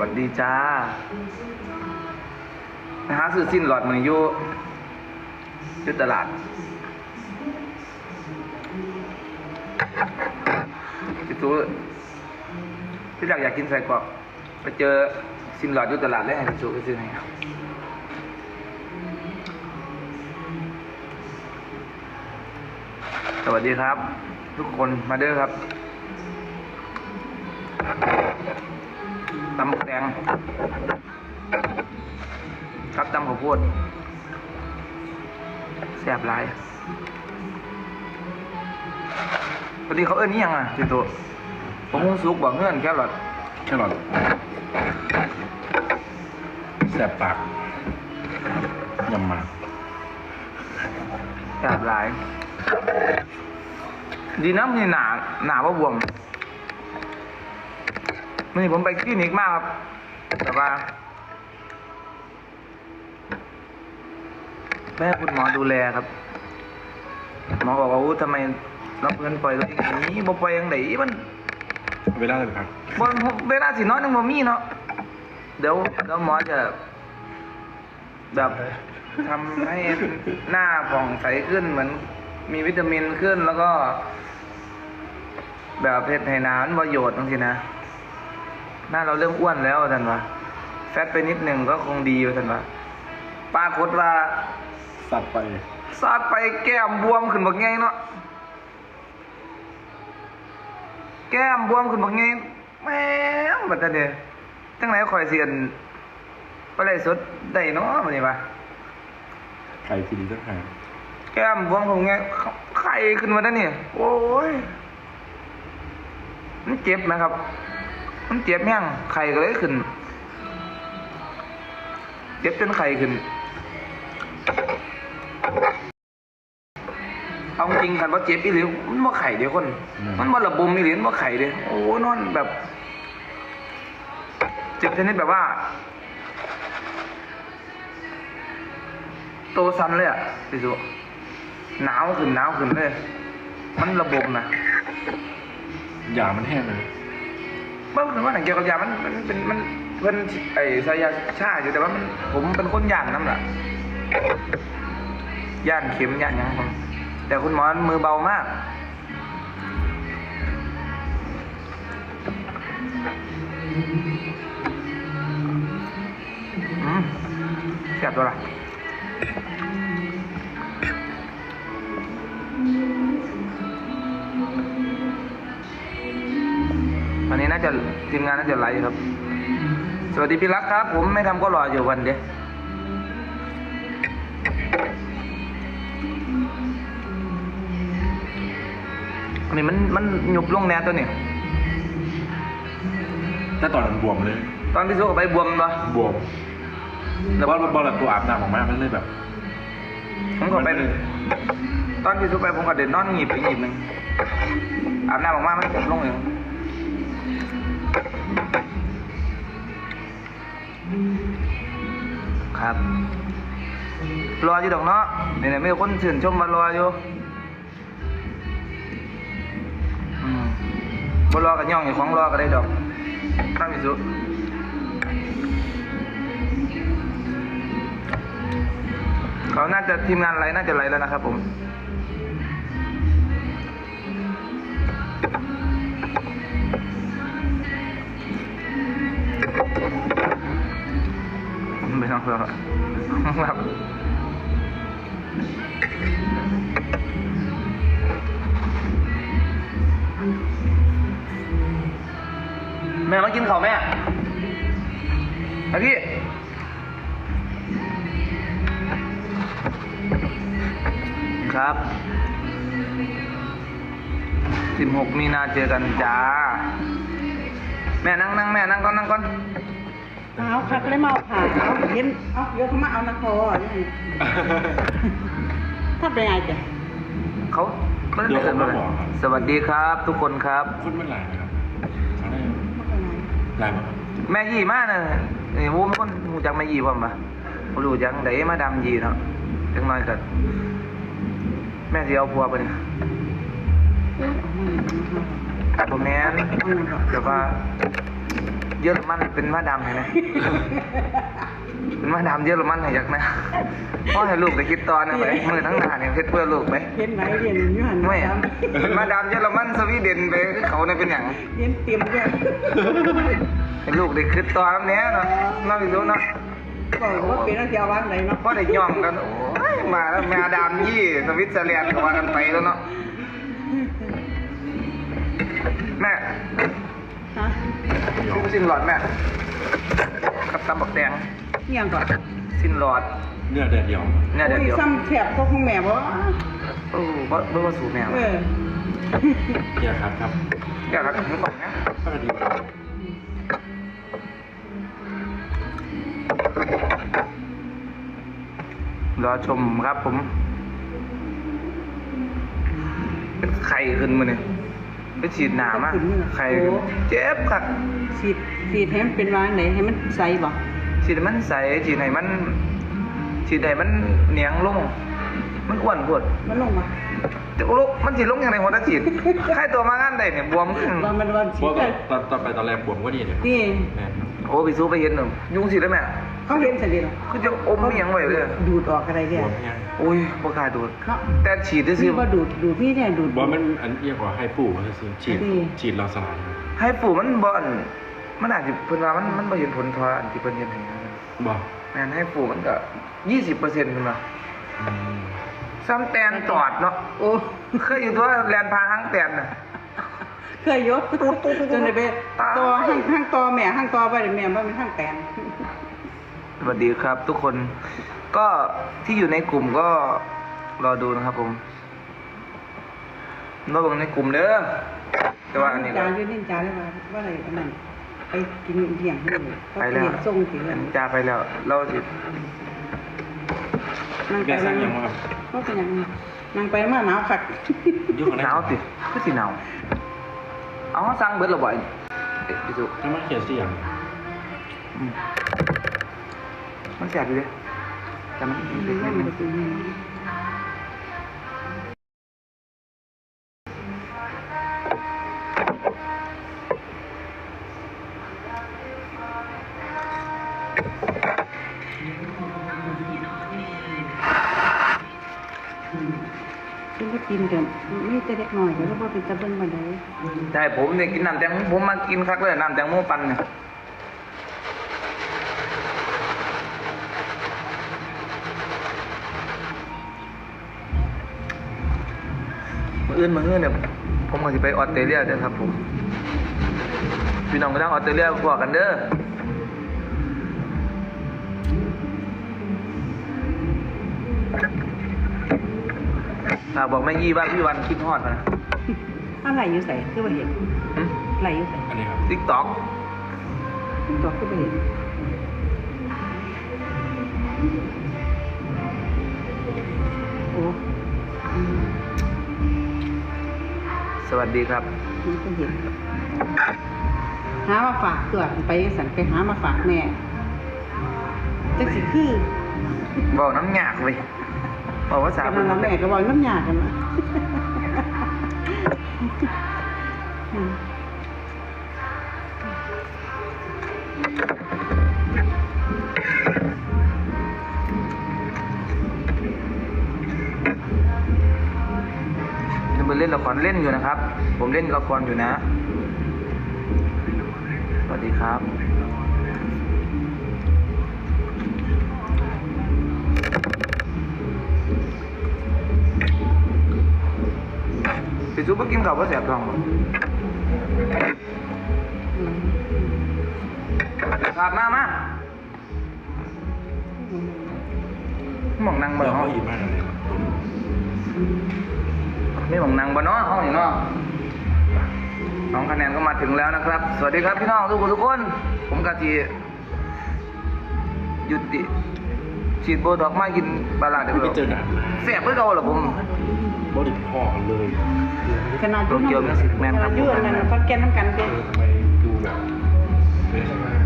วัสดีจ้านะฮะซื้อสิ้นหลอดมืออยู่อยู่ตลาดพี่ตู้พี่อยากอยากกินใส่กรอกไปเจอสิ้นหลอดอยู่ตลาดแล้วให้พี่ตู้ไปซื้อให้ครับสวัสดีครับ ทุกคนมาเด้อครับ ตำบักแตงครับตำข้าวโพดแซ่บหลายพอดีเขาเอิ้นนี่ยังอะจิโตผมคงสุกบอกเงื่อนแค่หลอดแค่หลอดแสบปากยำมาแซ่บหลาย ดีน้ำนี่หนาหนาว่าบวม มื่อนี้ผมไปคลินิกมากครับแต่ว่าแม่คุณหมอดูแลครับ หมอบอกว่าอู้ทำไมรับเงินปล่อยตัวเองอย่างนี้บ่ปล่อยอย่างไหนมันเวลาอะไรครับบนเวลาสิน้อยนึงบ่มีเนาะเดี๋ยวเดี๋ยวหมอจะแบบทำให้หน้าผ่องใสขึ้นเหมือนมีวิตามินขึ้นแล้วก็ แบบเพชรให้หนามันประโยชน์ตรงทีนะ หน้าเราเริ่มอ้วนแล้วท่านว่าแฟตไปนิดหนึ่งก็คงดีท่านว่าปรากฏว่าสัตว์ไปสาดไปแก้มบวมขึ้นบักไงเนาะแก้มบวมขึ้นบักไงแม่งบัดนี้เนี่ยจังไหนข่อยเสียนไปเลยสดได้เนาะมันนี่ปะไข่ทีดีสักไข่แก้มบวมขึ้นบักไงไข้ขึ้นมาแล้วเนี่ยโอ้ยมันเจ็บนะครับ มันเจ็บแม่งไข่ก็เลยขึ้น เจ็บจนไข่ขึ้น เอาจริงกันว่าเจ็บอีหรือมันว่าไข่เดียวคน มันว่าระบมอีหรือมันว่าไข่เดียวโอ้นอนแบบ เจ็บชนิดแบบว่า โตซันเลยอะพี่สุหนาวขึ้นหนาวขึ้นเลย มันระบมนะยามันแห้งเลย เมื่อคืนว่าหนังเกี่ยวกับยามันมันเป็นมันเพิ่นไอ้สายาชาอยู่แต่ว่ามันผมเป็นคนย่านน้ำล่ะย่านเข็มย่านหยังผมแต่คุณหมอมือเบามากอืมแซ่บตัวละ วันนี้น่าจะทีมงานน่าจะไลฟ์ครับ สวัสดีพี่รักครับ ผมไม่ทำก็รออยู่วันเดียวนี่มันมันหยุบลงแน่ตัวนี่ถ้าตอนมันบวมเลย ตอนพี่สู้กับไปบวมปะบวมแต่ว่าบอลตัวอาบน้ำออกมามันเลยแบบผมก็ไปตอนพี่สู้ไปผมก็เดินนอนหยิบไปหยิบหนึ่งอาบน้ำออกมามันหยุบลงเอง ครับรออยู่ดอกเนาะนี่ๆมีคนชื่นชมมารออยู่อืมบ่รอกันย่องอยู่ของรอก็ได้ดอกตั้งพี่สู้เขาน่าจะทีมงานไลน์น่าจะไล่แล้วนะครับผม ไม่องรอครับแม่มากินข้าวแม่ไอพี่ครับสิบหกมีนาเจอกันจ้า แม่นั่งนั่งแม่นั่งก่อนนั่งก่อน เอาคักเลยมาเอาผ่าเอาเย็นเอาเดี๋ยวเขามาเอานักคอนี่ถ้าเป็นไงจ้ะเขาไม่ได้เกิดมาเลยสวัสดีครับ ทุกคนครับ คุณมันหลายนะครับเขาได้ไม่เป็นไรหลายมั้งแม่ยี่มากนะนี่วูเป็นคนหูจักแม่ยี่พ่อมปะบ่รู้จักไดมาดำยีเนาะจังน้อยกันแม่สิเอาผัวไปเนี่ยบ่แม่นแต่ว่า เยอรมันเป็นมาดามให้นะเป็นมาดามเยอรมันให้อยากนะพ่อให้ลูกไปคิดตอนนะไปมือทั้งหน้าเนี่ยเพชรเพื่อลูกไปเห็นไหนเรียนอยู่หันไม่อะเป็นมาดามเยอรมันสวีเดนไปคือเขาเนี่ยเป็นอย่างเห็นเต็มเลยให้ลูกได้คิดตอนน้ำเนี้ยเนาะน่าไปรู้เนาะบอกว่าเป็นนักเที่ยววันไหนเนาะพ่อได้ย่องกันโอ้ยมาแล้วมาดามยี่สวิตเซอร์แลนด์ก็ว่ากันไปแล้วเนาะ ซื้อสิ้นหลอดแม่กับตำบักแดงเงียงก่อนสิ้นหลอดเนื้อแดดเดียวเนี่ยเดี๋ยวโอ้เดี๋ยวซ้ำแถบก็ของแม่บ่โอ้บ่บ่ว่าสูตรแม่เออเกียร์ครับครับอยากรับถึงก่อนนะก็ดีรอชมครับผมเป็นไข่ขึ้นมาเนี่ย ไปฉีดหนามากไข่ขึ้นเจ็บคักสีดสีดให้มันเป็นวางไหนให้มันใสบ่ฉีดให้มันใสฉีดให้มันฉีดให้มันเหนียงลง มันอ้วนปวดมันลงมาจะลุกมันฉีดลงอย่างไรหัวตาฉีดไข้ตัวมางานได้เนี่ยบวมขึ้นว่ามันวันเพสีราะดตอนตอนไปตอนแรกบวมก็ดีเนี่ยนี่ แม่โอ้ไปสู้ไปเห็นหนึ่งยุ่งฉีดได้ไหม เขาเห็นเสร็จแล้วคือจะอมเมียงไว้เลยดูดออกอะไรบเนี่ยวมยังโอ้ยบ่กล้าดูดเนาะแต่ฉีดได้ซื้ที่อว่าดูดดูดพี่เนี่ยดูดบวมมันอันเอียกว่าให้ปู่มันคือฉีดดีฉีดเราสลายให้ปู่มันบ่อนมันอาจจะเพิ่นว่ามันมันบ่เห็นผลทออันที่เพิ่นเฮ็ดให้บอกแม่นให้ปู่มันก็20%ขึ้นมาอืมซ้ำแตนตอดเนาะโอ้เคยอยู่ตัวแลนพาหางแตนน่ะเคยยศจนได้ไปต่อห้างห้างต่อแม่ห้างต่อไปแม่ว่ามันห้างแตน สวัสดีครับ ทุกคนก็ที่อยู่ในกลุ่มก็รอดูนะครับผมรอเบิ่งในกลุ่มเด้อแต่ว่าอันนี้จาก็นยืนนินจาได้ว่าว่าอะไรอันนั้นไปกินเที่ยงให้เลยไปแล้วเห็นส่งถึงแล้วจาไปแล้ว เราสินั่งแกไปสร้างนั่ยังงว่าก็เป็นอย่างนี้นั่งไปมาหนาวคักยุ่งกับหนาวสิคือสิหนาวเอาเขาสั่งเบิดและบ่อยเอ๊ะพี่สุถ้ามันเขียนเสียงอื มันแสบอยู่เลยแต่มันแม่มันจะกินคุณก็กินแต่ไม่แต่เล็กหน้อยก็ว่าเป็นตะเบิ้งบันไดใช่ผมเนี่ยกินน้ำแตงผมมากินคักเลยน้ำแตงโมปั่นเนี่ย ออื่นมื่ออื่นเนี่ยผมก็จะไปออสเตรเลียเด้อครับผมพี่น้องไปทางออสเตรเลียพวกกันเด้อฝากบอกแม่ยี่ว่าพี่วันคิดฮอดมานะอะไรอยู่ใส่คือบ่เห็นอะไรอยู่ใส่อันนี้ครับทิกตอกตัวคือบ่เห็น สวัสดีครับมันก็เห็นหามาฝากเกิดไปสันไปหามาฝากแม่จังสิคือบอกน้ำหยากเว้ยบอกว่าสาสาบุมันแม่ก็บอกน้ำยากันว่าจะไปเล่นละ ครเล่นอยู่นะครับ ผมเล่นละครอยู่นะ สวัสดีครับ พี่ซุปก็กินข้าวก็แสบท้องบ่ครับมามาหมองนั่งบ่เราห้องอิ่มมากเลย ครับไม่หมองนั่งบ่เนาะห้องนี่เนาะน้องคะแนนก็มาถึงแล้วนะครับ สวัสดีครับพี่น้องทุกคนทุกคน ผมกะทียุติฉีดโบท็อกซ์มากินปลาร้าเดี๋ยวไม่เจอหนานแสบเพื่อเก่าเหรอผมบริพ่อเลยขนาดโตเกียวมิวสิกแมนครับขนาดอยุ่อันนั้นฟักแกนน้ำกันเด้เออทำไมดูแบบเฟรชมาก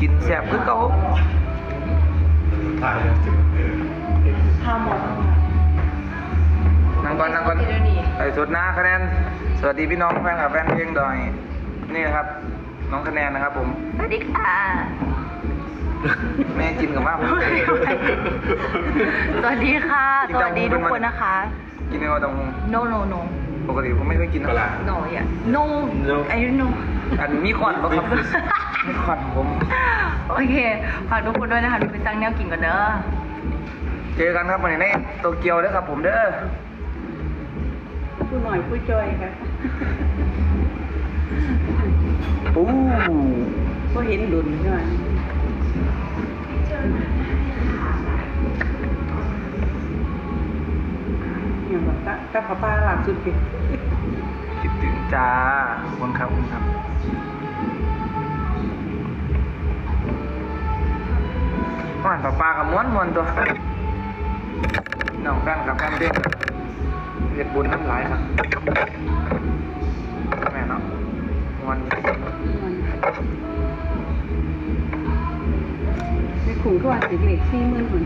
กินแสบเพื่อเก่าถ่ายแล้วถึงข้าวหมด นั่งก่อนนั่งก่อนไอ้สุดหน้าคะแนนสวัสดีพี่น้องแฟนกับแฟนเพลงดอย นี่ครับ น้องคะแนนนะครับ ผมสวัสดีค่ะ แม่กินกับว่าผมเองสวัสดีค่ะกิสนจัวังสดีเป็ทุนกมันคนนะคะ กินในกระตอง no no no ปกติผมไม่ค่อยกินนะปลา no yeah no I don't know อันมีควันปะครับมีควันผม โอเค ฝากทุกคนด้วยนะคะดูไปตั้งแนวกินกันเด้อเจอกันครับวันนี้ในโตเกียวเด้อครับผมเด้อ ผู้หน่อยผู้จอยค่ะปูก็เห็นดุนใช่ไหมอย่างแบบกะกะพะป้าหลับสุดพี่คิดถึงจ้าขอบคุณครับขอบคุณครับอ่านปลาปลากับม้วนม้วนตัวน้องกันกับกันเด้ง เรียดบุญน้ำลายครับแม่เนาะม้วนในขุมก็ว่าสิเหล็กสี่หมื่นคน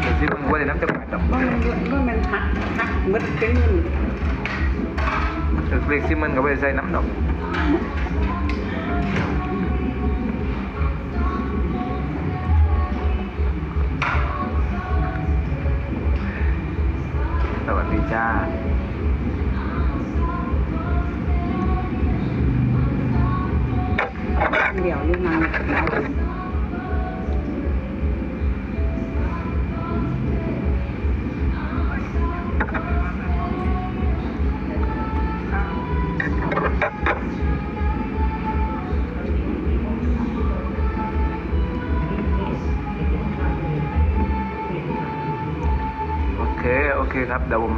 เดี๋ยวที่มึงว่าเดี๋ยวน้ำจะไปดอกว่ามันว่ามันหักหักหมดเป็นเงินเดี๋ยวเบรกที่มึงก็ไปใส่น้ำดอก สวัสดีจ้าเดี๋ยวลูกนางเอ เคโอเคครับเดี๋ยวผม